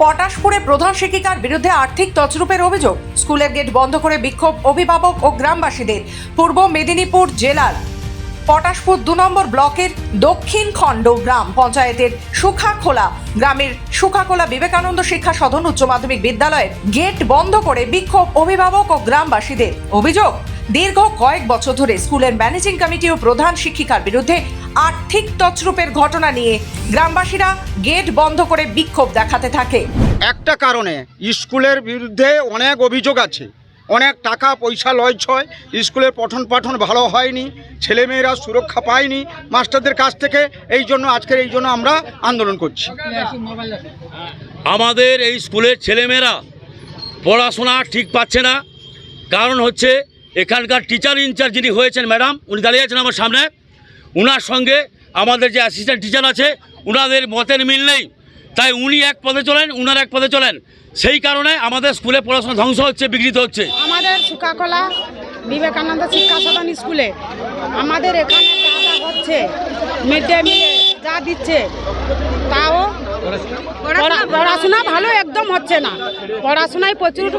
পটাশপুরে প্রধান শিক্ষিকার বিরুদ্ধে আর্থিক তছরূপের অভিযোগ। স্কুলের গেট বন্ধ করে বিক্ষোভ অভিভাবক ও গ্রামবাসীদের। পূর্ব মেদিনীপুর জেলার পটাশপুর দু নম্বর ব্লকের দক্ষিণ খণ্ড গ্রাম পঞ্চায়েতের সুখাখোলা গ্রামের সুখাখোলা বিবেকানন্দ শিক্ষা সদন উচ্চ মাধ্যমিক বিদ্যালয়ের গেট বন্ধ করে বিক্ষোভ অভিভাবক ও গ্রামবাসীদের। অভিযোগ দীর্ঘ কয়েক বছর ধরে স্কুলের ম্যানেজিং কমিটি ও প্রধান শিক্ষিকার বিরুদ্ধে আর্থিক তছরূপের ঘটনা নিয়ে গ্রামবাসীরা গেট বন্ধ করে বিক্ষোভ দেখাতে থাকে। একটা কারণে স্কুলের বিরুদ্ধে অনেক অভিযোগ আছে। অনেক টাকা পয়সা লয় ছয় স্কুলের পঠন পাঠন ভালো হয়নি ছেলেমেয়েরা সুরক্ষা পায়নি মাস্টারদের কাছ থেকে এই জন্য আজকের এই জন্য আমরা আন্দোলন করছি। আমাদের এই স্কুলের ছেলেমেয়েরা পড়াশোনা ঠিক পাচ্ছে না। কারণ হচ্ছে এখানকার টিচার ইনচার্জ যিনি হয়েছেন ম্যাডাম উনি দাঁড়িয়ে আছেন আমার সামনে। উনার সঙ্গে আমাদের যে অ্যাসিস্ট্যান্ট টিচার আছে ওনাদের মতের মিল নেই। তাই উনি এক পদে চলেন, উনার এক পদে চলেন। সেই কারণে আমাদের স্কুলে পড়াশোনা ধ্বংস হচ্ছে, বিঘ্নিত হচ্ছে। আমাদের সুকাকলা বিবেকানন্দ শিক্ষা সদন স্কুলে, আমাদের এখানে যা মিড ডে মিলে যা দিচ্ছে, তাও পড়াশোনা ভালো একদম হচ্ছে না। পড়াশোনায় প্রচুর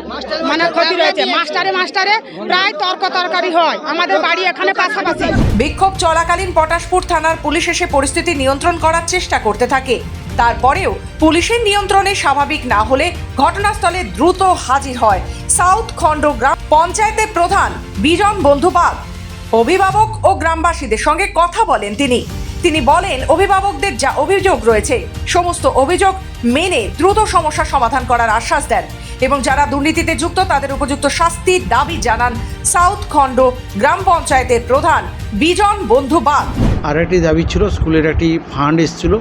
মানে ক্ষতি রয়েছে। মাস্টারে মাস্টারে প্রায় তর্ক তরকারি হয়। আমাদের বাড়ি এখানে পাশাপাশি। বিক্ষোভ চলাকালীন পটাশপুর থানার পুলিশ এসে পরিস্থিতি নিয়ন্ত্রণ করার চেষ্টা করতে থাকে। তারপরেও পুলিশের নিয়ন্ত্রণে স্বাভাবিক না হলে ঘটনাস্থলে দ্রুত হাজির হয়। সাউথ খণ্ড গ্রাম পঞ্চায়েতের প্রধান বিজন বন্ধুপাল অভিভাবক ও গ্রামবাসীদের সঙ্গে কথা বলেন তিনি। তিনি বলেন, অভিভাবকদের যা অভিযোগ রয়েছে, সমস্ত অভিযোগ মেনে দ্রুত সমস্যা সমাধান করার আশ্বাস দেন এবং যারা দুর্নীতিতে যুক্ত, তাদের উপযুক্ত শাস্তির দাবি জানান সাউথ খণ্ড গ্রাম পঞ্চায়েতের প্রধান বিজন বন্ধু বাগ আর একটি দাবি ছিল, স্কুলের একটি ফান্ড এসেছিল।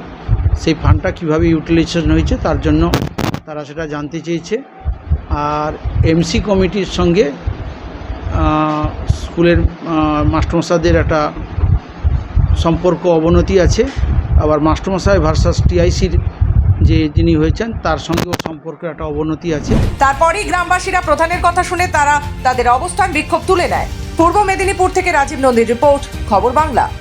সেই ফান্ডটা কীভাবে ইউটিলাইজেশন হয়েছে, তার জন্য তারা সেটা জানতে চেয়েছে। আর এমসি কমিটির সঙ্গে স্কুলের মাস্টারমশাইদের একটা সম্পর্ক অবনতি আছে। আবার মাস্টারমশাই ভার্সাস টিআইসির যে যিনি হয়েছেন, তার সঙ্গেও সম্পর্কে একটা অবনতি আছে। তারপরেই গ্রামবাসীরা প্রধানের কথা শুনে তারা তাদের অবস্থান বিক্ষোভ তুলে নেয়। পূর্ব মেদিনীপুর থেকে রাজীব নন্দীর রিপোর্ট, খবর বাংলা।